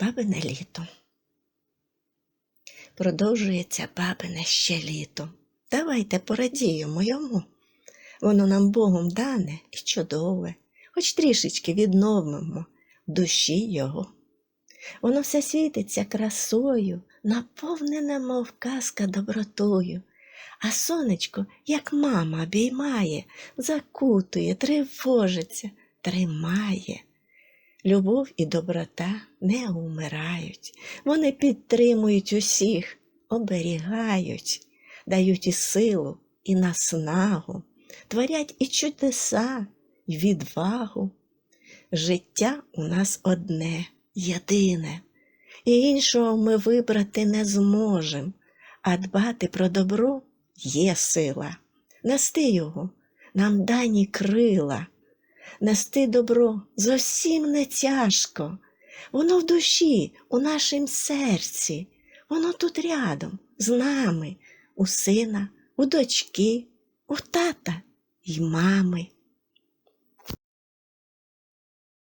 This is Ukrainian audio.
Бабине літо. Продовжується бабине ще літо. Давайте порадіємо йому. Воно нам Богом дане і чудове, хоч трішечки відновимо душі його. Воно все світиться красою, наповнене, мов казка добротою. А сонечко, як мама, обіймає, закутує, тривожиться, тримає. Любов і доброта не умирають, вони підтримують усіх, оберігають, дають і силу, і наснагу, творять і чудеса, і відвагу. Життя у нас одне, єдине, і іншого ми вибрати не зможем, а дбати про добро є сила. Нести його нам дані крила. Нести добро зовсім не тяжко. Воно в душі, у нашім серці, воно тут рядом, з нами, у сина, у дочки, у тата й мами.